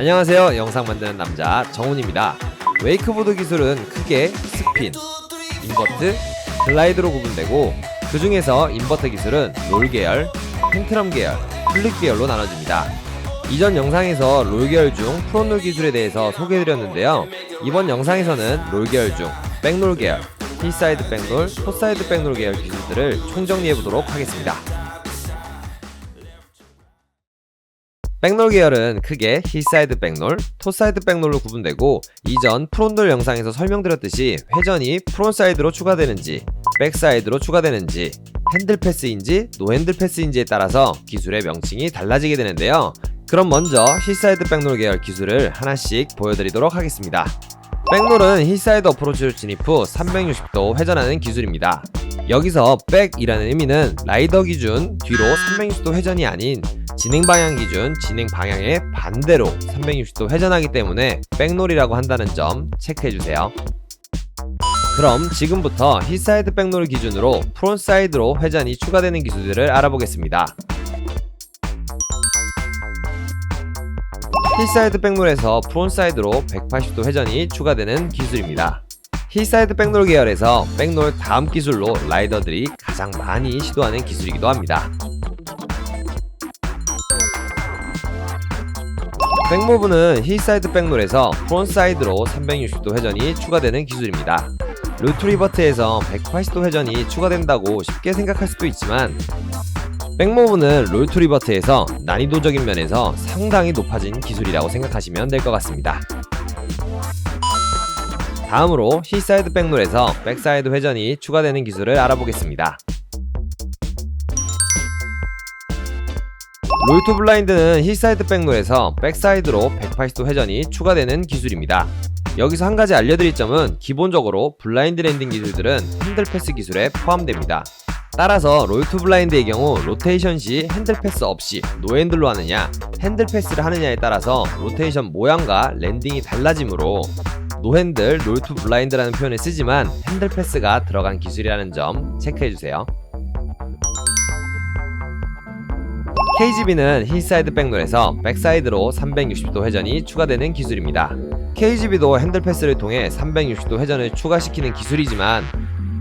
안녕하세요. 영상 만드는 남자 정훈입니다. 웨이크보드 기술은 크게 스핀, 인버트, 글라이드로 구분되고 그 중에서 인버트 기술은 롤 계열, 펜트럼 계열, 플립 계열로 나눠집니다. 이전 영상에서 롤 계열 중 프론롤 기술에 대해서 소개해드렸는데요. 이번 영상에서는 롤 계열 중 백롤 계열, 힐사이드 백롤, 토사이드 백롤 계열 기술들을 총정리해보도록 하겠습니다. 백롤 계열은 크게 힐사이드 백롤, 토사이드 백롤로 구분되고 이전 프론롤 영상에서 설명드렸듯이 회전이 프론사이드로 추가되는지 백사이드로 추가되는지 핸들 패스인지 노핸들 패스인지에 따라서 기술의 명칭이 달라지게 되는데요. 그럼 먼저 힐사이드 백롤 계열 기술을 하나씩 보여드리도록 하겠습니다. 백롤은 힐사이드 어프로치로 진입 후 360도 회전하는 기술입니다. 여기서 백이라는 의미는 라이더 기준 뒤로 360도 회전이 아닌 진행 방향 기준 진행 방향의 반대로 360도 회전하기 때문에 백롤이라고 한다는 점 체크해 주세요. 그럼 지금부터 힐사이드 백롤 기준으로 프론사이드로 회전이 추가되는 기술들을 알아보겠습니다. 힐사이드 백롤에서 프론사이드로 180도 회전이 추가되는 기술입니다. 힐사이드 백롤 계열에서 백롤 다음 기술로 라이더들이 가장 많이 시도하는 기술이기도 합니다. 백모브는 힐사이드 백롤에서 프론사이드로 360도 회전이 추가되는 기술입니다. 루트 리버트에서 180도 회전이 추가된다고 쉽게 생각할 수도 있지만 백모브는 롤투리버트에서 난이도적인 면에서 상당히 높아진 기술이라고 생각하시면 될 것 같습니다. 다음으로 힐사이드 백롤에서 백사이드 회전이 추가되는 기술을 알아보겠습니다. 롤투 블라인드는 힐사이드 백롤에서 백사이드로 180도 회전이 추가되는 기술입니다. 여기서 한 가지 알려드릴 점은 기본적으로 블라인드 랜딩 기술들은 핸들 패스 기술에 포함됩니다. 따라서 롤투 블라인드의 경우 로테이션 시 핸들 패스 없이 노핸들로 하느냐 핸들 패스를 하느냐에 따라서 로테이션 모양과 랜딩이 달라지므로 노핸들 롤투 블라인드라는 표현을 쓰지만 핸들 패스가 들어간 기술이라는 점 체크해주세요. KGB는 힐사이드 백롤에서 백사이드로 360도 회전이 추가되는 기술입니다. KGB도 핸들 패스를 통해 360도 회전을 추가시키는 기술이지만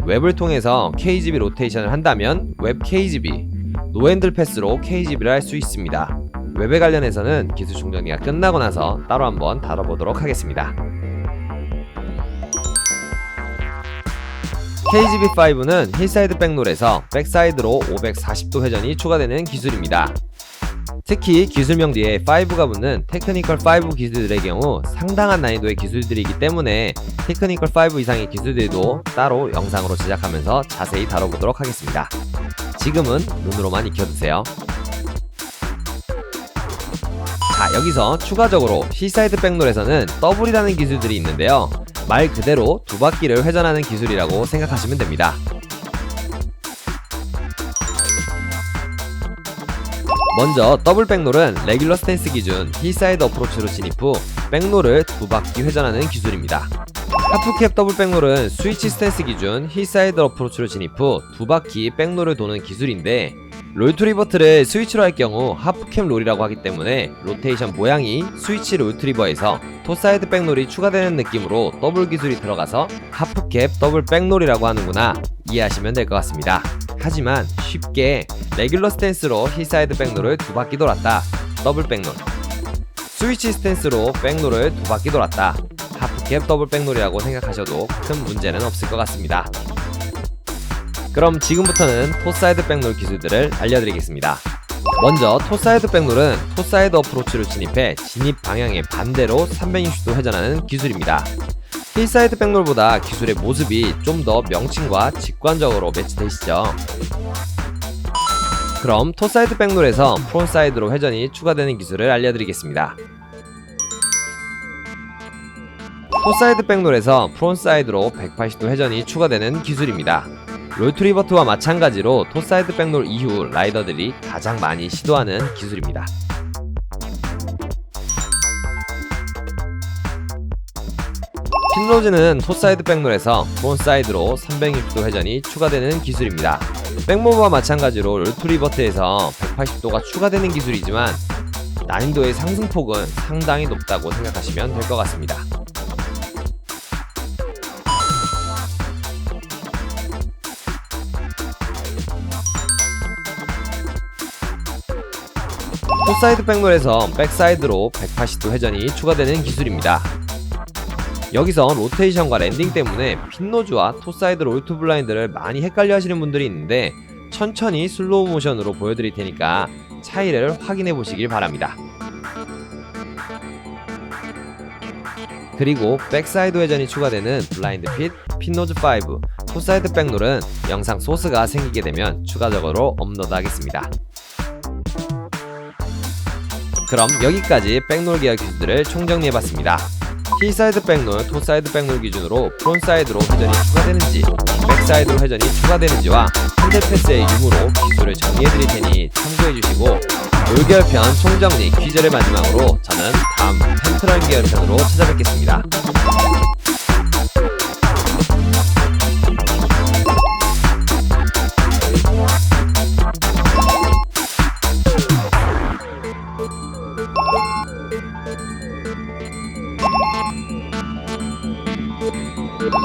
웹을 통해서 KGB 로테이션을 한다면 웹 KGB, 노핸들 패스로 KGB를 할 수 있습니다. 웹에 관련해서는 기술 충전기가 끝나고 나서 따로 한번 다뤄보도록 하겠습니다. KGB5는 힐사이드 백롤에서 백사이드로 540도 회전이 추가되는 기술입니다. 특히 기술명 뒤에 5가 붙는 테크니컬 5 기술들의 경우 상당한 난이도의 기술들이기 때문에 테크니컬 5 이상의 기술들도 따로 영상으로 제작하면서 자세히 다뤄보도록 하겠습니다. 지금은 눈으로만 익혀두세요. 자, 여기서 추가적으로 힐사이드 백롤에서는 더블이라는 기술들이 있는데요. 말 그대로 두 바퀴를 회전하는 기술이라고 생각하시면 됩니다. 먼저 더블 백롤은 레귤러 스탠스 기준 힐사이드 어프로치로 진입 후 백롤을 두 바퀴 회전하는 기술입니다. 하프캡 더블 백롤은 스위치 스탠스 기준 힐사이드 어프로치로 진입 후 두 바퀴 백롤을 도는 기술인데 롤트리버트를 스위치로 할 경우 하프캡 롤이라고 하기 때문에 로테이션 모양이 스위치 롤트리버에서 토사이드 백롤이 추가되는 느낌으로 더블 기술이 들어가서 하프캡 더블 백롤이라고 하는구나 이해하시면 될 것 같습니다. 하지만 쉽게 레귤러 스탠스로 힐사이드 백롤을 두 바퀴 돌았다 더블 백롤 스위치 스탠스로 백롤을 두 바퀴 돌았다 하프캡 더블 백롤이라고 생각하셔도 큰 문제는 없을 것 같습니다. 그럼 지금부터는 토사이드 백롤 기술들을 알려드리겠습니다. 먼저 토사이드 백롤은 토사이드 어프로치로 진입해 진입 방향의 반대로 360도 회전하는 기술입니다. 힐사이드 백롤보다 기술의 모습이 좀 더 명칭과 직관적으로 매치되시죠. 그럼 토사이드 백롤에서 프론사이드로 회전이 추가되는 기술을 알려드리겠습니다. 토사이드 백롤에서 프론사이드로 180도 회전이 추가되는 기술입니다. 롤트리버트와 마찬가지로 토사이드 백롤 이후 라이더들이 가장 많이 시도하는 기술입니다. 핀로즈는 토사이드 백롤에서 프론사이드로 360도 회전이 추가되는 기술입니다. 백모브와 마찬가지로 롤트리버트에서 180도가 추가되는 기술이지만 난이도의 상승폭은 상당히 높다고 생각하시면 될 것 같습니다. 톱사이드 백롤에서 백사이드로 180도 회전이 추가되는 기술입니다. 여기선 로테이션과 랜딩 때문에 핀노즈와 톱사이드 롤투 블라인드를 많이 헷갈려 하시는 분들이 있는데 천천히 슬로우 모션으로 보여드릴 테니까 차이를 확인해 보시길 바랍니다. 그리고 백사이드 회전이 추가되는 블라인드 핏, 핀노즈 5, 톱사이드 백롤은 영상 소스가 생기게 되면 추가적으로 업로드 하겠습니다. 그럼 여기까지 계열 기술들을 총정리해봤습니다. 힐사이드 백롤, 토사이드 백롤 기준으로 프론사이드로 회전이 추가되는지, 백사이드로 회전이 추가되는지와 핸들 패스의 유무로 기술을 정리해드릴 테니 참고해주시고 롤 계열편 총정리 퀴즈를 마지막으로 저는 다음 펜트럴 계열편으로 찾아뵙겠습니다. Thank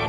you.